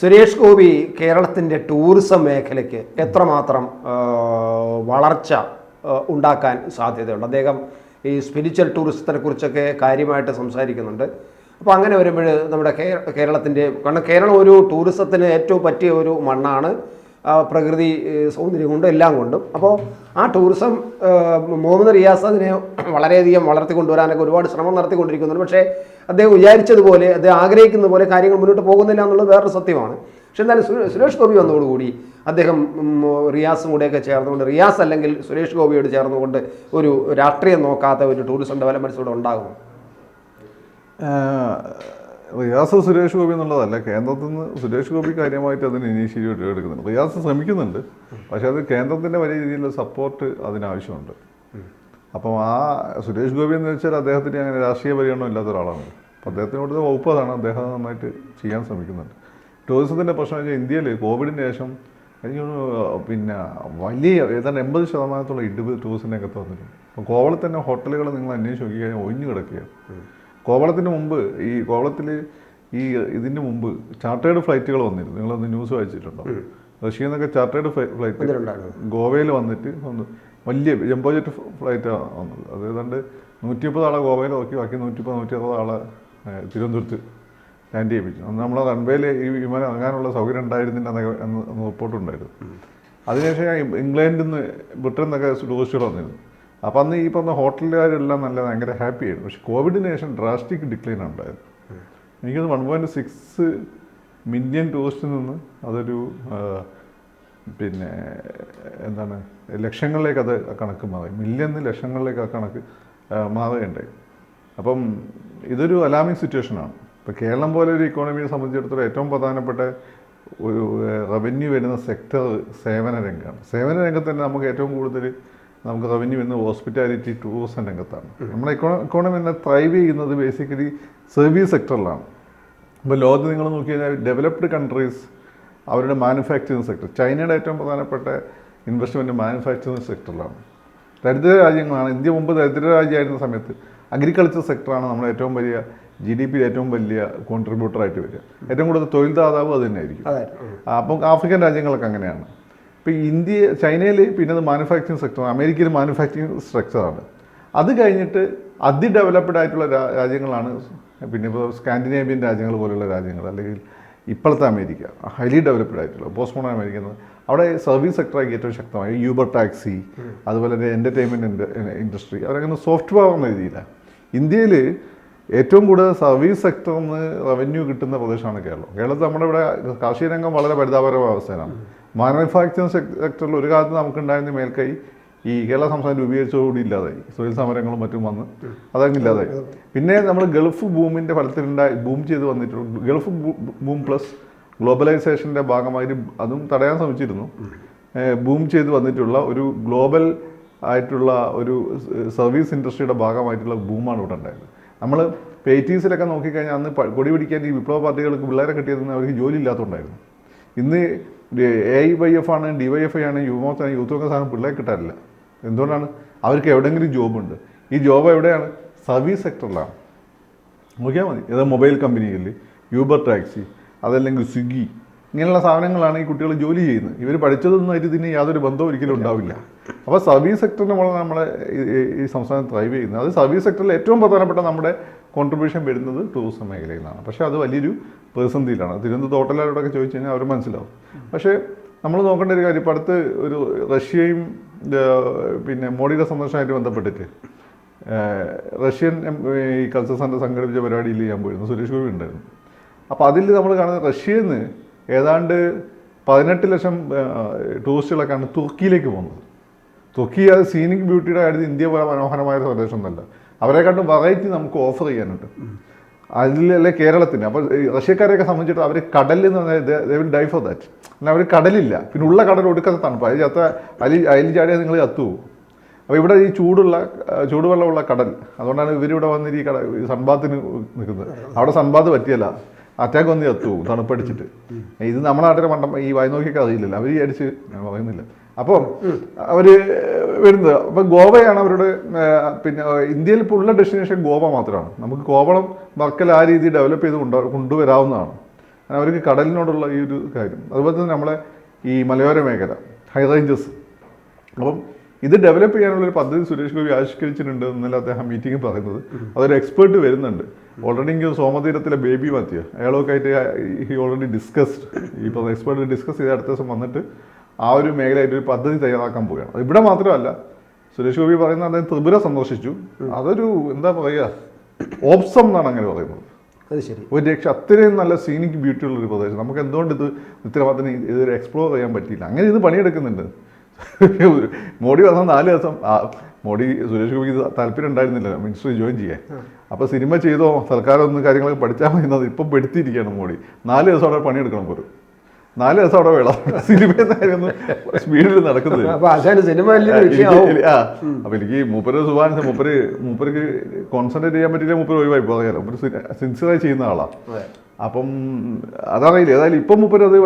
സുരേഷ് ഗോപി കേരളത്തിന്റെ ടൂറിസം മേഖലയ്ക്ക് എത്രമാത്രം വളർച്ച ഉണ്ടാക്കാൻ സാധ്യതയുണ്ട്? അദ്ദേഹം ഈ സ്പിരിച്വൽ ടൂറിസത്തിനെ കുറിച്ചൊക്കെ കാര്യമായിട്ട് സംസാരിക്കുന്നുണ്ട്. അപ്പോൾ അങ്ങനെ വരുമ്പോൾ നമ്മുടെ കേരളത്തിന്റെ കാരണം കേരളം ഒരു ടൂറിസത്തിന് ഏറ്റവും പറ്റിയ ഒരു മണ്ണാണ്. പ്രകൃതി സൗന്ദര്യം കൊണ്ടും എല്ലാം കൊണ്ടും. അപ്പോൾ ആ ടൂറിസം മുഹമ്മദ് റിയാസ് അതിനെ വളരെയധികം വളർത്തിക്കൊണ്ടുവരാനൊക്കെ ഒരുപാട് ശ്രമം നടത്തിക്കൊണ്ടിരിക്കുന്നുണ്ട്. പക്ഷേ അദ്ദേഹം വിചാരിച്ചതുപോലെ അദ്ദേഹം ആഗ്രഹിക്കുന്ന പോലെ കാര്യങ്ങൾ മുന്നോട്ട് പോകുന്നില്ല എന്നുള്ളത് വേറൊരു സത്യമാണ്. പക്ഷെ എന്നാലും സുരേഷ് ഗോപി വന്നതോടുകൂടി അദ്ദേഹം റിയാസും കൂടെയൊക്കെ ചേർന്നുകൊണ്ട് റിയാസ് അല്ലെങ്കിൽ സുരേഷ് ഗോപിയോട് ചേർന്നുകൊണ്ട് ഒരു രാഷ്ട്രീയം നോക്കാത്ത ഒരു ടൂറിസം ഡെവലപ്മെന്റ്സ് ഇവിടെ ഉണ്ടാകും. റിയാസ് സുരേഷ് ഗോപി എന്നുള്ളതല്ല കേന്ദ്രത്തിൽ നിന്ന് സുരേഷ് ഗോപി കാര്യമായിട്ട് അതിന് ഇനീഷ്യേറ്റീവ് എടുക്കുന്നുണ്ട്. റിയാസ് ശ്രമിക്കുന്നുണ്ട് പക്ഷേ അത് കേന്ദ്രത്തിന്റെ വലിയ രീതിയിലുള്ള സപ്പോർട്ട് അതിനാവശ്യമുണ്ട്. അപ്പം ആ സുരേഷ് ഗോപി എന്ന് വെച്ചാൽ അദ്ദേഹത്തിന് അങ്ങനെ രാഷ്ട്രീയ പരിഗണന ഇല്ലാത്ത ഒരാളാണ്. അപ്പം അദ്ദേഹത്തിന് കൊടുത്ത വകുപ്പ് അതാണ് അദ്ദേഹം നന്നായിട്ട് ചെയ്യാൻ ശ്രമിക്കുന്നുണ്ട്. ടൂറിസത്തിന്റെ പ്രശ്നം വെച്ചാൽ ഇന്ത്യയിൽ കോവിഡിന് ശേഷം എനിക്ക് പിന്നെ വലിയ ഏതാണ്ട് എൺപത് ശതമാനത്തോളം ഇടിവ് ടൂറിസം വന്നിട്ടുണ്ട്. അപ്പോൾ കോവളത്ത് തന്നെ ഹോട്ടലുകൾ നിങ്ങൾ അന്വേഷിച്ച് നോക്കി കഴിഞ്ഞാൽ ഒഴിഞ്ഞു കിടക്കുകയാണ്. കോവളത്തിന് മുമ്പ് ഈ കോവളത്തിൽ ഈ ഇതിന് മുമ്പ് ചാർട്ടേഡ് ഫ്ലൈറ്റുകൾ വന്നിരുന്നു. നിങ്ങളത് ന്യൂസ് വായിച്ചിട്ടുണ്ടോ? റഷ്യയിൽ നിന്നൊക്കെ ചാർട്ടേഡ് ഫ്ലൈറ്റ് ഗോവയിൽ വന്നിട്ട് വന്നു. വലിയ ജംബോ ജെറ്റ് ഫ്ലൈറ്റാണ് വന്നത്. അത് ഏതാണ്ട് നൂറ്റി മുപ്പത് ആളെ ഗോവയിൽ നോക്കി ബാക്കി നൂറ്റി മുപ്പത് നൂറ്റി അറുപത് ആളെ തിരുവനന്തപുരത്ത് ലാൻഡ് ചെയ്യിപ്പിച്ചു. അന്ന് നമ്മളെ റൺവേയിൽ ഈ വിമാനം ഇറങ്ങാനുള്ള സൗകര്യം ഉണ്ടായിരുന്നില്ല എന്നൊക്കെ എന്ന് റിപ്പോർട്ടുണ്ടായിരുന്നു. അതിനുശേഷം ഇംഗ്ലണ്ടിൽ നിന്ന് ബ്രിട്ടനിൽ നിന്നൊക്കെ ടൂറിസ്റ്റുകൾ വന്നിരുന്നു. അപ്പോൾ അന്ന് ഈ പറഞ്ഞ ഹോട്ടലുകാരെല്ലാം നല്ല ഭയങ്കര ഹാപ്പി ആയിരുന്നു. പക്ഷെ കോവിഡിന് ശേഷം ഡ്രാസ്റ്റിക് ഡിക്ലൈൻ ഉണ്ടായിരുന്നു. എനിക്കത് വൺ പോയിന്റ് സിക്സ് മില്യൺ ടൂറിസ്റ്റിൽ നിന്ന് അതൊരു പിന്നെ എന്താണ് ലക്ഷങ്ങളിലേക്ക് അത് കണക്ക് മാറി. മില്യന്ന് ലക്ഷങ്ങളിലേക്ക് ആ കണക്ക് മാറുകയുണ്ടായി. അപ്പം ഇതൊരു അലാമിങ് സിറ്റുവേഷനാണ് ഇപ്പോൾ കേരളം പോലെ ഒരു ഇക്കോണമിയെ സംബന്ധിച്ചിടത്തോളം ഏറ്റവും പ്രധാനപ്പെട്ട ഒരു റവന്യൂ വരുന്ന സെക്ടർ സേവന രംഗമാണ്. സേവന രംഗത്ത് തന്നെ നമുക്ക് ഏറ്റവും കൂടുതൽ നമുക്ക് റവന്യൂ വരുന്നത് ഹോസ്പിറ്റാലിറ്റി ടൂറിസം രംഗത്താണ്. നമ്മുടെ ഇക്കോണ ഇക്കോണമി തന്നെ ത്രൈവ് ചെയ്യുന്നത് ബേസിക്കലി സർവീസ് സെക്ടറിലാണ് അപ്പോൾ ലോകത്ത് നിങ്ങൾ നോക്കി കഴിഞ്ഞാൽ ഡെവലപ്ഡ് കൺട്രീസ് അവരുടെ മാനുഫാക്ചറിങ് സെക്ടർ ചൈനയുടെ ഏറ്റവും പ്രധാനപ്പെട്ട ഇൻവെസ്റ്റ്മെന്റ് മാനുഫാക്ചറിങ് സെക്ടറിലാണ് ദരിദ്ര രാജ്യങ്ങളാണ്. ഇന്ത്യ മുമ്പ് ദരിദ്ര രാജ്യമായിരുന്ന സമയത്ത് അഗ്രികൾച്ചർ സെക്ടറാണ് നമ്മുടെ ഏറ്റവും വലിയ ജി ഡി പിയിൽ ഏറ്റവും വലിയ കോൺട്രിബ്യൂട്ടറായിട്ട് വരിക. ഏറ്റവും കൂടുതൽ തൊഴിൽ ദാതാവ് അത് തന്നെയായിരിക്കും. അപ്പം ആഫ്രിക്കൻ രാജ്യങ്ങളൊക്കെ അങ്ങനെയാണ്. ഇപ്പോൾ ഇന്ത്യ ചൈനയിൽ പിന്നെ അത് മാനുഫാക്ചറിങ് സെക്ടർ അമേരിക്കയിൽ മാനുഫാക്ചറിങ് സ്ട്രക്ചറാണ് അത് കഴിഞ്ഞിട്ട് അതി അതിഡെവലപ്ഡ് ആയിട്ടുള്ള രാജ്യങ്ങളാണ് പിന്നെ ഇപ്പോൾ സ്കാൻഡിനേവിയൻ രാജ്യങ്ങൾ പോലെയുള്ള രാജ്യങ്ങൾ അല്ലെങ്കിൽ ഇപ്പോഴത്തെ അമേരിക്ക ഹൈലി ഡെവലപ്ഡ് ആയിട്ടുള്ള പോസ്റ്റ് മോഡേൺ അമേരിക്ക അവിടെ സർവീസ് സെക്ടറായി ഏറ്റവും ശക്തമായി യൂബർ ടാക്സി അതുപോലെ തന്നെ എന്റർടൈൻമെന്റ് ഇൻഡസ്ട്രി അവരങ്ങനെ സോഫ്റ്റ് പവർ എന്ന രീതിയിലാണ് ഇന്ത്യയിൽ ഏറ്റവും കൂടുതൽ സർവീസ് സെക്ടറിൽ നിന്ന് റവന്യൂ കിട്ടുന്ന പ്രദേശമാണ് കേരളം. കേരളത്തിൽ നമ്മുടെ ഇവിടെ കാർഷിക രംഗം വളരെ പരിതാപകരമായ അവസ്ഥയിലാണ്. മാനുഫാക്ചറിങ് സെക്ടറിൽ ഒരു കാലത്ത് നമുക്കുണ്ടായിരുന്ന മേൽക്കൈ ഈ കേരള സംസ്ഥാനം രൂപീകരിച്ചതോടുകൂടി ഇല്ലാതായി. തൊഴിൽ സമരങ്ങളും മറ്റും വന്ന് അതങ്ങ് ഇല്ലാതായി. പിന്നെ നമ്മൾ ഗൾഫ് ബൂമിന്റെ ഫലത്തിലുണ്ടായി ബൂം ചെയ്ത് വന്നിട്ടുണ്ട്. ഗൾഫ് ബൂം പ്ലസ് ഗ്ലോബലൈസേഷന്റെ ഭാഗമായിട്ട് അതും തടയാൻ ശ്രമിച്ചിരുന്നു. ബൂം ചെയ്ത് വന്നിട്ടുള്ള ഒരു ഗ്ലോബൽ ആയിട്ടുള്ള ഒരു സർവീസ് ഇൻഡസ്ട്രിയുടെ ഭാഗമായിട്ടുള്ള ബൂമാണ് ഇവിടെ ഉണ്ടായത്. നമ്മൾ പേറ്റീസിലൊക്കെ നോക്കിക്കഴിഞ്ഞാൽ അന്ന് കൊടി പിടിക്കാൻ ഈ വിപ്ലവ പാർട്ടികൾക്ക് പിള്ളേരെ കിട്ടിയതെന്ന് അവർക്ക് ജോലി ഇല്ലാത്തതുകൊണ്ടായിരുന്നു ഇന്ന് എ ഐ വൈ എഫ് ആണ് ഡി വൈ എഫ് ഐ ആണ് ആണ് യൂത്ത് കോൺഗ്രസ് ആണ് പിള്ളേർ കിട്ടാറില്ല. എന്തുകൊണ്ടാണ്? അവർക്ക് എവിടെയെങ്കിലും ജോബുണ്ട് ഈ ജോബ് എവിടെയാണ്? സർവീസ് സെക്ടറിലാണ് നോക്കിയാൽ മതി. ഏത് മൊബൈൽ കമ്പനിയിൽ യൂബർ ടാക്സി അതല്ലെങ്കിൽ സ്വിഗ്ഗി ഇങ്ങനെയുള്ള സാധനങ്ങളാണ് ഈ കുട്ടികൾ ജോലി ചെയ്യുന്നത്. ഇവർ പഠിച്ചതൊന്നും പഠിച്ചതൊന്നുമായിട്ട് ഇതിന് യാതൊരു ബന്ധവും ഒരിക്കലും ഉണ്ടാവില്ല. അപ്പോൾ സർവീസ് സെക്ടറിന് വളരെ ഈ സംസ്ഥാനം ഡ്രൈവ് ചെയ്യുന്നത്. അത് സർവീസ് സെക്ടറിൽ ഏറ്റവും പ്രധാനപ്പെട്ട നമ്മുടെ കോൺട്രിബ്യൂഷൻ വരുന്നത് ടൂറിസം മേഖലയിൽ നിന്നാണ് പക്ഷേ അത് വലിയൊരു പ്രതിസന്ധിയിലാണ്. തിരുവനന്തപുരത്ത് ഹോട്ടലുകാരോടൊക്കെ ചോദിച്ചു കഴിഞ്ഞാൽ അവർ മനസ്സിലാവും. പക്ഷേ നമ്മൾ നോക്കേണ്ട ഒരു കാര്യം ഇപ്പം അടുത്ത് ഒരു റഷ്യയും പിന്നെ മോഡിയുടെ സന്ദർശനമായിട്ട് ബന്ധപ്പെട്ടിട്ട് റഷ്യൻ ഈ കൾച്ചർ സെന്റർ സംഘടിപ്പിച്ച പരിപാടിയിൽ ഞാൻ പോയിരുന്നു. സുരേഷ് ഗോപി ഉണ്ടായിരുന്നു. അപ്പോൾ അതിൽ നമ്മൾ കാണുന്നത് റഷ്യയിൽ നിന്ന് ഏതാണ്ട് പതിനെട്ട് ലക്ഷം ടൂറിസ്റ്റുകളൊക്കെയാണ് തുർക്കിയിലേക്ക് പോകുന്നത്. തുർക്കി അത് സീനിക് ബ്യൂട്ടിയുടെ കാര്യത്തിൽ ഇന്ത്യ പോലെ മനോഹരമായ ഒരു പ്രദേശം ഒന്നല്ല അവരെക്കാട്ടും വെറൈറ്റി നമുക്ക് ഓഫർ ചെയ്യാനുണ്ട്. അതിലല്ലേ കേരളത്തിന്. അപ്പോൾ റഷ്യക്കാരെയൊക്കെ സംബന്ധിച്ചിട്ട് അവർ കടലിൽ നിന്ന് ഡൈ ഫോർ ദാറ്റ് എന്നാൽ അവർ കടലില്ല. പിന്നെ ഉള്ള കടൽ ഒടുക്കാത്ത തണുപ്പ്. അതിൽ ചത്ത അലി അയലി ചാടിയാൽ നിങ്ങൾ ചത്തുപോകും. അപ്പോൾ ഇവിടെ ഈ ചൂടുള്ള ചൂടുവെള്ളമുള്ള കടൽ. അതുകൊണ്ടാണ് ഇവരിവിടെ വന്നിട്ട് ഈ കട സൺബാത്തിന് നിൽക്കുന്നത്. അവിടെ സൺബാത്ത് പറ്റിയല്ല. അറ്റാക്ക് വന്ന് ചത്തുപോകും തണുപ്പടിച്ചിട്ട്. ഇത് നമ്മുടെ നാട്ടിലെ ഈ വായ്നോക്കിയൊക്കെ അറിയില്ലല്ലോ. അവർ അടിച്ച് പറയുന്നില്ല. അപ്പോൾ അവർ വരുന്നത്. അപ്പം ഗോവയാണ് അവരുടെ പിന്നെ ഇന്ത്യയിൽ ഇപ്പോൾ ഉള്ള ഡെസ്റ്റിനേഷൻ ഗോവ മാത്രമാണ്. നമുക്ക് കോവളം വർക്കൽ ആ രീതിയിൽ ഡെവലപ്പ് ചെയ്ത് കൊണ്ടു കൊണ്ടുവരാവുന്നതാണ്. അവർക്ക് കടലിനോടുള്ള ഈ ഒരു കാര്യം. അതുപോലെ തന്നെ നമ്മളെ ഈ മലയോര മേഖല ഹൈ റേഞ്ചസ് അപ്പം ഇത് ഡെവലപ്പ് ചെയ്യാനുള്ള ഒരു പദ്ധതി സുരേഷ് ഗോപി ആവിഷ്കരിച്ചിട്ടുണ്ട് എന്നല്ല അദ്ദേഹം മീറ്റിംഗിൽ പറയുന്നത്. അതൊരു എക്സ്പേർട്ട് വരുന്നുണ്ട്. ഓൾറെഡി എനിക്ക് സോമതീരത്തിലെ ബേബി മാത്യു? അയാളൊക്കെ ആയിട്ട് ഹി ഓൾറെഡി ഡിസ്കസ്ഡ് ഇപ്പോൾ എക്സ്പേർട്ട് ഡിസ്കസ് ചെയ്ത് അടുത്ത ദിവസം വന്നിട്ട് ആ ഒരു മേഖലയായിട്ട് ഒരു പദ്ധതി തയ്യാറാക്കാൻ പോവുകയാണ്. അത് ഇവിടെ മാത്രമല്ല സുരേഷ് ഗോപി പറയുന്ന അദ്ദേഹം ത്രിപുര സന്ദർശിച്ചു. അതൊരു എന്താ പറയുക ഓപ്സം എന്നാണ് അങ്ങനെ പറയുന്നത്. അത് ശരി. ഒരു രക്ഷ അത്രയും നല്ല സീനിക് ബ്യൂട്ടി ഉള്ള ഒരു പ്രദേശം. നമുക്ക് എന്തുകൊണ്ട് ഇത് ഉത്തരവാദിത്തം ഇതൊരു എക്സ്പ്ലോർ ചെയ്യാൻ പറ്റിയില്ല? അങ്ങനെ ഇത് പണിയെടുക്കുന്നുണ്ട്. മോഡി വന്ന നാല് ദിവസം മോഡി സുരേഷ് ഗോപിക്ക് ഇത് താല്പര്യം ഉണ്ടായിരുന്നില്ല മിനിസ്റ്ററി ജോയിൻ ചെയ്യാൻ. അപ്പോൾ സിനിമ ചെയ്തോ സർക്കാരൊന്നും ഒന്ന് കാര്യങ്ങളൊക്കെ പഠിച്ചാൽ മതി ഇപ്പം പെടുത്തിയിരിക്കുകയാണ് മോഡി. നാല് ദിവസം അവിടെ പണിയെടുക്കണം പോലും. നാല് ദിവസം അവിടെ വേണം. സിനിമ സ്പീഡിൽ നടക്കുന്നത്. അപ്പൊ എനിക്ക് മൂപ്പര് സുഭാൻ മൂപ്പര് മൂപ്പർക്ക് കോൺസെൻട്രേറ്റ് ചെയ്യാൻ പറ്റില്ല മൂപ്പര് ഒഴിവായി. പോകാൻ മൂപ്പര് സിൻസിയറായി ചെയ്യുന്ന ആളാ. അപ്പം അതറിയില്ല. ഏതായാലും ഇപ്പം മൂപ്പര് അത്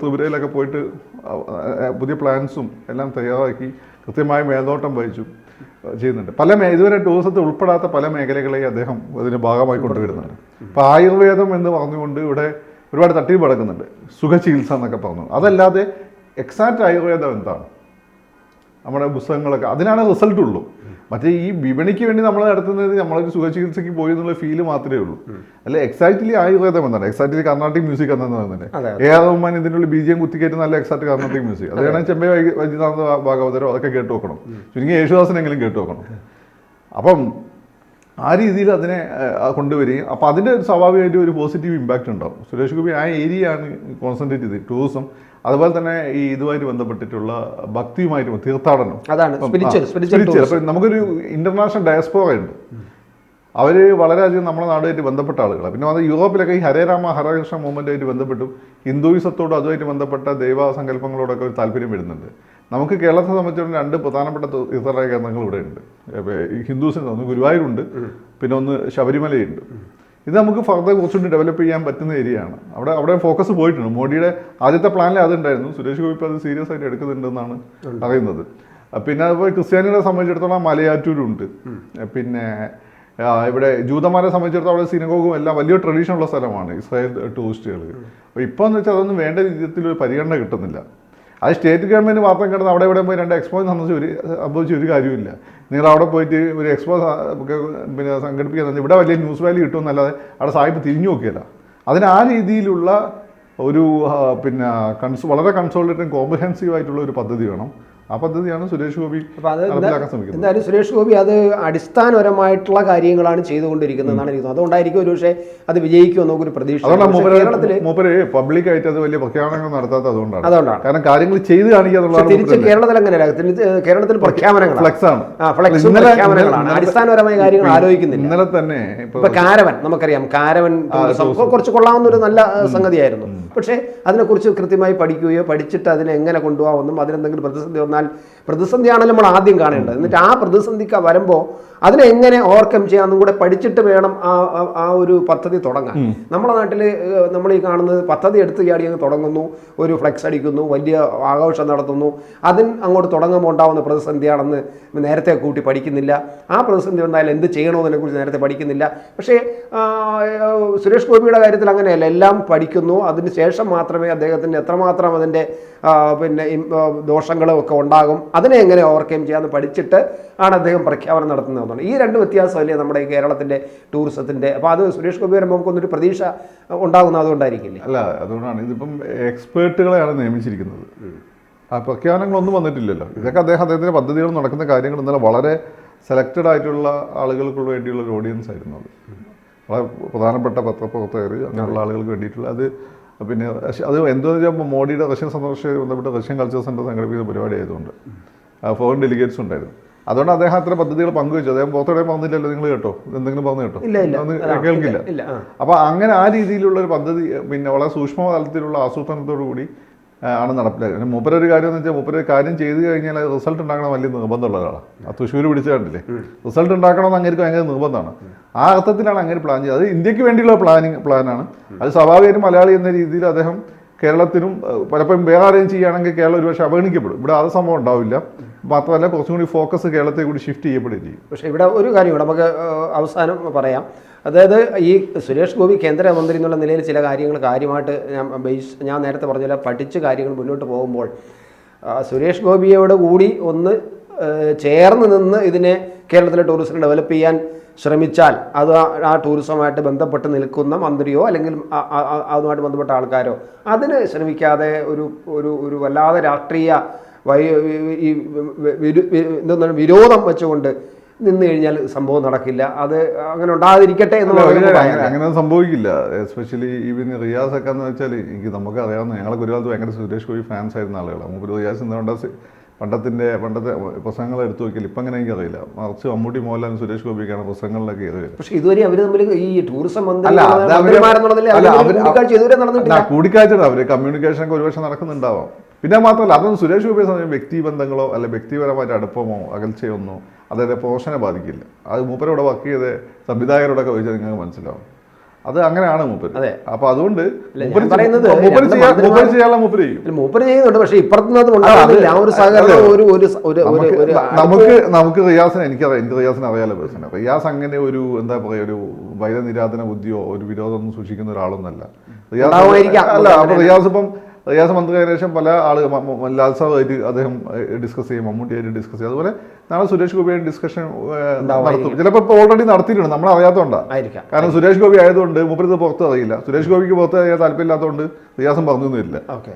ത്രിപുരയിലൊക്കെ പോയിട്ട് പുതിയ പ്ലാൻസും എല്ലാം തയ്യാറാക്കി കൃത്യമായ മേൽനോട്ടം വഹിച്ചു ചെയ്യുന്നുണ്ട്. പല മേ ഇതുവരെ ടൂറിസത്തിൽ ഉൾപ്പെടാത്ത പല മേഖലകളെയും അദ്ദേഹം അതിന് ഭാഗമായി കൊണ്ടുവരുന്നുണ്ട്. ഇപ്പം ആയുർവേദം എന്ന് പറഞ്ഞുകൊണ്ട് ഇവിടെ ഒരുപാട് തട്ടിപ്പ് നടക്കുന്നുണ്ട് സുഖചികിത്സ എന്നൊക്കെ പറഞ്ഞു. അതല്ലാതെ എക്സാക്റ്റ് ആയുർവേദം എന്താണ്? നമ്മുടെ പുസ്തകങ്ങളൊക്കെ അതിനാണ് റിസൾട്ട് ഉള്ളൂ. മറ്റേ ഈ വിപണിക്ക് വേണ്ടി നമ്മൾ നടത്തുന്നത് നമ്മളൊരു സുഖചികിത്സയ്ക്ക് പോയി എന്നുള്ള ഫീൽ മാത്രമേ ഉള്ളൂ. അല്ല എക്സാക്ട്ലി ആയുർവേദം എന്താണ്? എക്സാക്ട്ലി കർണാട്ടിക് മ്യൂസിക് എന്നാണ് തന്നെ. എ ആർ റഹ്മാൻ ഇതിനുള്ള ബി ജി എം കുത്തിക്കയറ്റി നല്ല എക്സാക്ട് കർണാട്ടിക് മ്യൂസിക് അതാണ് ചെമ്പൈ വൈദ്യനാഥ ഭാഗവതരോ അതൊക്കെ കേട്ട് നോക്കണം. ചുരുങ്ങി യേശുദാസനെങ്കിലും കേട്ട് നോക്കണം. അപ്പം ആ രീതിയിൽ അതിനെ കൊണ്ടുവരികയും അപ്പോൾ അതിന്റെ ഒരു സ്വാഭാവികമായിട്ട് ഒരു പോസിറ്റീവ് ഇമ്പാക്റ്റ് ഉണ്ടാവും. സുരേഷ് ഗോപി ആ ഏരിയയാണ് കോൺസെൻട്രേറ്റ് ചെയ്ത് ടൂറിസം അതുപോലെ തന്നെ ഈ ഇതുമായിട്ട് ബന്ധപ്പെട്ടിട്ടുള്ള ഭക്തിയുമായിട്ട് തീർത്ഥാടനം. അതാണ് നമുക്കൊരു ഇന്റർനാഷണൽ ഡയസ്പോറ ഉണ്ട്. അവർ വളരെയധികം നമ്മുടെ നാടുമായിട്ട് ബന്ധപ്പെട്ട ആളുകളാണ് പിന്നെ അത് യൂറോപ്പിലൊക്കെ ഈ ഹരേരാമ ഹരകൃഷ്ണ മൂവ്മെന്റുമായിട്ട് ബന്ധപ്പെട്ടും ഹിന്ദുയിസത്തോടും അതുമായിട്ട് ബന്ധപ്പെട്ട ദൈവസങ്കല്പങ്ങളോടൊക്കെ ഒരു താല്പര്യം വരുന്നുണ്ട്. നമുക്ക് കേരളത്തെ സംബന്ധിച്ചിടത്തോളം രണ്ട് പ്രധാനപ്പെട്ട തീർത്ഥാടന കേന്ദ്രങ്ങൾ ഇവിടെ ഉണ്ട് ഹിന്ദുസിന് ഒന്ന് ഗുരുവായൂരുണ്ട് പിന്നെ ഒന്ന് ശബരിമലയുണ്ട്. ഇത് നമുക്ക് ഫർദർ കുറച്ചുകൊണ്ട് ഡെവലപ്പ് ചെയ്യാൻ പറ്റുന്ന ഏരിയയാണ് അവിടെ അവിടെ ഫോക്കസ് പോയിട്ടുണ്ട്. മോഡിയുടെ ആദ്യത്തെ പ്ലാനിൽ അതുണ്ടായിരുന്നു. സുരേഷ് ഗോപി അത് സീരിയസ് ആയിട്ട് എടുക്കുന്നുണ്ടെന്നാണ് പറയുന്നത്. പിന്നെ അതുപോലെ ക്രിസ്ത്യാനികളെ സംബന്ധിച്ചിടത്തോളം മലയാറ്റൂരുണ്ട്. പിന്നെ ഇവിടെ ജൂതന്മാരെ സംബന്ധിച്ചിടത്തോളം അവിടെ സിനഗോഗും എല്ലാം വലിയ ട്രഡീഷൻ ഉള്ള സ്ഥലമാണ്. ഇസ്രായേൽ ടൂറിസ്റ്റുകൾ അപ്പോൾ ഇപ്പോൾ എന്ന് വെച്ചാൽ അതൊന്നും വേണ്ട രീതിയിൽ ഒരു പരിഗണന കിട്ടുന്നില്ല. അത് സ്റ്റേറ്റ് ഗവൺമെന്റ് മാത്രം കിടന്ന് അവിടെ ഇവിടെ പോയി രണ്ട് എക്സ്പോ സംബന്ധിച്ച് ഒരു സംഭവിച്ച ഒരു കാര്യമില്ല നിങ്ങൾ അവിടെ പോയിട്ട് ഒരു എക്സ്പോ പിന്നെ സംഘടിപ്പിക്കാൻ ഇവിടെ വലിയ ന്യൂസ് വാല്യൂ കിട്ടുമെന്നല്ലാതെ അവിടെ സാഹിബ് തിരിഞ്ഞു നോക്കിയല്ല അതിന് ആ രീതിയിലുള്ള ഒരു പിന്നെ കൺസ് വളരെ കൺസോൾട്ടേറ്റും കോംപ്രഹെൻസീവ് ആയിട്ടുള്ള ഒരു പദ്ധതി വേണം. ആ പദ്ധതിയാണ് സുരേഷ് ഗോപി എന്തായാലും സുരേഷ് ഗോപി അത് അടിസ്ഥാനപരമായിട്ടുള്ള കാര്യങ്ങളാണ് ചെയ്തുകൊണ്ടിരിക്കുന്നത് എന്നാണ് എനിക്ക് തോന്നുന്നത്. അതുകൊണ്ടായിരിക്കും ഒരു പക്ഷേ അത് വിജയിക്കുമോ നമുക്കൊരു പ്രതീക്ഷ. മൂപ്പര് പബ്ലിക് ആയിട്ട് അത് വലിയ പ്രഖ്യാപനങ്ങൾ നടത്താത്ത അതുകൊണ്ടാണ്. അതുകൊണ്ടാണ്. കാരണം കാര്യങ്ങൾ ചെയ്ത് കാണിക്കുക തിരിച്ച് കേരളത്തിൽ അങ്ങനെയല്ല കേരളത്തിൽ പ്രഖ്യാപനങ്ങൾ ഫ്ലെക്സ് ആണ് പ്രഖ്യാപനങ്ങളാണ്. അടിസ്ഥാനപരമായ കാര്യങ്ങൾ ആലോചിക്കുന്നില്ല. ഇന്നലെ തന്നെ ഇപ്പൊ കാരവൻ നമുക്കറിയാം കാരവൻ കുറച്ച് കൊള്ളാവുന്ന ഒരു നല്ല സംഗതിയായിരുന്നു. പക്ഷേ അതിനെക്കുറിച്ച് കൃത്യമായി പഠിക്കുകയോ പഠിച്ചിട്ട് അതിനെ എങ്ങനെ കൊണ്ടുപോകാമെന്നും അതിനെന്തെങ്കിലും പ്രതിസന്ധി വന്നാൽ പ്രതിസന്ധിയാണല്ലോ നമ്മൾ ആദ്യം കാണേണ്ടത്. എന്നിട്ട് ആ പ്രതിസന്ധിക്ക് വരുമ്പോൾ അതിനെ എങ്ങനെ ഓവർകം ചെയ്യാമെന്നും കൂടെ പഠിച്ചിട്ട് വേണം ആ ആ- ഒരു പദ്ധതി തുടങ്ങാൻ. നമ്മുടെ നാട്ടിൽ നമ്മൾ ഈ കാണുന്നത് പദ്ധതി എടുത്ത് ചാടി അങ്ങ് തുടങ്ങുന്നു. ഒരു ഫ്ലെക്സ് അടിക്കുന്നു വലിയ ആഘോഷം നടത്തുന്നു. അതിന് അങ്ങോട്ട് തുടങ്ങുമ്പോൾ ഉണ്ടാവുന്ന പ്രതിസന്ധിയാണെന്ന് നേരത്തെ കൂട്ടി പഠിക്കുന്നില്ല. ആ പ്രതിസന്ധി വന്നാൽ എന്ത് ചെയ്യണമെന്നതിനെ കുറിച്ച് നേരത്തെ പഠിക്കുന്നില്ല. പക്ഷേ സുരേഷ് ഗോപിയുടെ കാര്യത്തിൽ അങ്ങനെയല്ല. എല്ലാം പഠിക്കുന്നു. അതിന് ശേഷം മാത്രമേ അദ്ദേഹത്തിന് എത്രമാത്രം അതിന്റെ പിന്നെ ദോഷങ്ങളും ഒക്കെ ഉണ്ടാകും. അതിനെ എങ്ങനെ ഓവർകം ചെയ്യാമെന്ന് പഠിച്ചിട്ട് ആണ് അദ്ദേഹം പ്രഖ്യാപനം നടത്തുന്നതെന്നാണ് ഈ രണ്ട് വ്യത്യാസമല്ലേ നമ്മുടെ ഈ കേരളത്തിന്റെ ടൂറിസത്തിന്റെ അപ്പോൾ അത് സുരേഷ് ഗോപി വരുമ്പോൾ നമുക്കൊന്നൊരു പ്രതീക്ഷ ഉണ്ടാകുന്ന അതുകൊണ്ടായിരിക്കില്ലേ? അല്ല അതുകൊണ്ടാണ്. ഇതിപ്പം എക്സ്പേർട്ടുകളെയാണ് നിയമിച്ചിരിക്കുന്നത്. ആ പ്രഖ്യാപനങ്ങളൊന്നും വന്നിട്ടില്ലല്ലോ. ഇതൊക്കെ അദ്ദേഹം അദ്ദേഹത്തിന്റെ പദ്ധതികൾ നടക്കുന്ന കാര്യങ്ങൾ ഇന്നലെ വളരെ സെലക്റ്റഡ് ആയിട്ടുള്ള ആളുകൾക്ക് വേണ്ടിയുള്ള ഒരു ഓഡിയൻസ് ആയിരുന്നു അത്. വളരെ പ്രധാനപ്പെട്ട പത്രപ്രവർത്തകർ അങ്ങനെയുള്ള ആളുകൾക്ക് വേണ്ടിയിട്ടുള്ള അത് പിന്നെ അത് എന്തോ വെച്ചാൽ മോഡിയുടെ റഷ്യൻ സന്ദർശനവുമായി ബന്ധപ്പെട്ട് റഷ്യൻ കൾച്ചർ സെന്റർ സംഘടിപ്പിക്കുന്ന പരിപാടി ആയതുകൊണ്ട്. ഫോറിൻ ഡെലിഗേറ്റ്സ് ഉണ്ടായിരുന്നു. അതുകൊണ്ട് അദ്ദേഹം അത്ര പദ്ധതികൾ പങ്കുവച്ചു. അദ്ദേഹം പുറത്തോടെ പറഞ്ഞില്ലല്ലോ നിങ്ങൾ കേട്ടോ? എന്തെങ്കിലും പറഞ്ഞു കേട്ടോ? കേൾക്കില്ല. അപ്പൊ അങ്ങനെ ആ രീതിയിലുള്ള ഒരു പദ്ധതി പിന്നെ വളരെ സൂക്ഷ്മ തലത്തിലുള്ള ആസൂത്രണത്തോടു കൂടി ആണ് നടപ്പിലാക്കുന്നത് മൂപ്പര ഒരു കാര്യം എന്ന് വെച്ചാൽ മൂപ്പര ഒരു കാര്യം ചെയ്തു കഴിഞ്ഞാൽ അത് റിസൾട്ട് ഉണ്ടാക്കണം വലിയ നിർബന്ധമുള്ള ഒരാളാണ് ആ തൃശ്ശൂർ പിടിച്ച കണ്ടില്ലേ? റിസൾട്ട് ഉണ്ടാക്കണമെന്ന് അങ്ങനെ ഭയങ്കര നിർബന്ധമാണ്. ആ അർത്ഥത്തിലാണ് അങ്ങനെ പ്ലാൻ ചെയ്തത്. അത് ഇന്ത്യയ്ക്ക് വേണ്ടിയുള്ള പ്ലാനിങ് പ്ലാനാണ് അത് സ്വാഭാവികമായിട്ടും മലയാളി എന്ന രീതിയിൽ അദ്ദേഹം കേരളത്തിനും പലപ്പോഴും വേറെ ആരെയും ചെയ്യുകയാണെങ്കിൽ കേരളം ഒരുപക്ഷെ അവഗണിക്കപ്പെടും. ഇവിടെ അത് സംഭവം ഉണ്ടാവില്ല. മാത്രമല്ല കുറച്ചും കൂടി ഫോക്കസ് കേരളത്തെ കൂടി ഷിഫ്റ്റ് ചെയ്യപ്പെടുകയും ചെയ്യും. പക്ഷേ ഇവിടെ ഒരു കാര്യം നമുക്ക് അവസാനം പറയാം. അതായത് ഈ സുരേഷ് ഗോപി കേന്ദ്രമന്ത്രി എന്നുള്ള നിലയിൽ ചില കാര്യങ്ങൾ കാര്യമായിട്ട് ഞാൻ ബേസ് ഞാൻ നേരത്തെ പറഞ്ഞ പോലെ പഠിച്ച് കാര്യങ്ങൾ മുന്നോട്ട് പോകുമ്പോൾ സുരേഷ് ഗോപിയോട് കൂടി ഒന്ന് ചേർന്ന് നിന്ന് ഇതിനെ കേരളത്തിലെ ടൂറിസം ഡെവലപ്പ് ചെയ്യാൻ ശ്രമിച്ചാൽ അത് ആ- ടൂറിസവുമായിട്ട് ബന്ധപ്പെട്ട് നിൽക്കുന്ന മന്ത്രിയോ അല്ലെങ്കിൽ അതുമായിട്ട് ബന്ധപ്പെട്ട ആൾക്കാരോ അതിന് ശ്രമിക്കാതെ ഒരു ഒരു ഒരു വല്ലാതെ രാഷ്ട്രീയ വൈ ഈ വിരോധം വെച്ചുകൊണ്ട് നിന്ന് കഴിഞ്ഞാൽ സംഭവം നടക്കില്ല. അത് അങ്ങനെ ഉണ്ടാകാതിരിക്കട്ടെ എന്ന്. അങ്ങനെ സംഭവിക്കില്ല. എസ്പെഷ്യലി ഈവൻ റിയാസ് ഒക്കെ എന്ന് വെച്ചാൽ എനിക്ക് നമുക്ക് അറിയാവുന്ന ഞങ്ങളൊക്കെ ഒരു കാലത്ത് ഭയങ്കര സുരേഷ് ഗോപി ഫാൻസ് ആയിരുന്ന ആളുകളാണ് നമുക്ക് റിയാസ് എന്തുകൊണ്ട് പണ്ടത്തിന്റെ പണ്ടത്തെ പ്രസംഗങ്ങൾ എടുത്തു നോക്കിയാൽ ഇപ്പം അങ്ങനെ എനിക്കറിയില്ല. മറിച്ച് മമ്മൂട്ടി മോഹൻലാലും സുരേഷ് ഗോപിക്കാണ് പ്രസംഗങ്ങളിലൊക്കെ കയറി പക്ഷേ ഇതുവരെ അവർ തമ്മിൽ ഈ ടൂറിസം കൂടിക്കാഴ്ച അവർ കമ്മ്യൂണിക്കേഷൻ ഒക്കെ ഒരുപക്ഷെ നടക്കുന്നുണ്ടാവാം. പിന്നെ മാത്രമല്ല അതൊന്നും സുരേഷ് ഗോപിയെ സമയം വ്യക്തി ബന്ധങ്ങളോ അല്ലെ വ്യക്തിപരമായിട്ട് അടുപ്പമോ അകൽച്ചയോ ഒന്നും അതായത് പോഷനെ ബാധിക്കില്ല. അത് മൂപ്പരോടെ വർക്ക് ചെയ്ത് സംവിധായകരോടൊക്കെ ചോദിച്ചാൽ നിങ്ങൾക്ക് മനസ്സിലാവും. അത് അങ്ങനെയാണ് മൂപ്പര്. അതെ. അപ്പൊ അതുകൊണ്ട് മൂപ്പര് ചെയ്യുന്നുണ്ട് പക്ഷെ നമുക്ക് നമുക്ക് റിയാസിന് എനിക്കറിയാം എനിക്ക് റിയാസിനെ അറിയാലോ പേഴ്സണെ റിയാസ് അങ്ങനെ ഒരു എന്താ പറയാ ഒരു വൈരനിരാധന ബുദ്ധിയോ ഒരു വിരോധമൊന്നും സൂക്ഷിക്കുന്ന ഒരാളൊന്നല്ല റിയാസ് അല്ല അപ്പൊ റിയാസ് ഇപ്പം റിയാസ് കഴിഞ്ഞ ശേഷം പല ആളുകൾ ലാൽ സാറുമായിട്ട് അദ്ദേഹം ഡിസ്കസ് ചെയ്യും മമ്മൂട്ടിയായിട്ട് ഡിസ്കസ് ചെയ്യും. അതുപോലെ നാളെ സുരേഷ് ഗോപിയായിട്ട് ഡിസ്കഷൻ നടത്തും. ചിലപ്പോൾ ഇപ്പോൾ ഓൾറെഡി നടത്തിയിട്ടുണ്ട്. നമ്മൾ അറിയാത്തതുകൊണ്ടാണ് ആയിരിക്കാം. കാരണം സുരേഷ് ഗോപി ആയതുകൊണ്ട് മൂപ്പരിത് പുറത്ത് അറിയില്ല. സുരേഷ് ഗോപിക്ക് പുറത്ത് അറിയാൻ താല്പര്യമില്ലാത്തതുകൊണ്ട് റിയാസും പറഞ്ഞൊന്നുമില്ല. ഓക്കെ.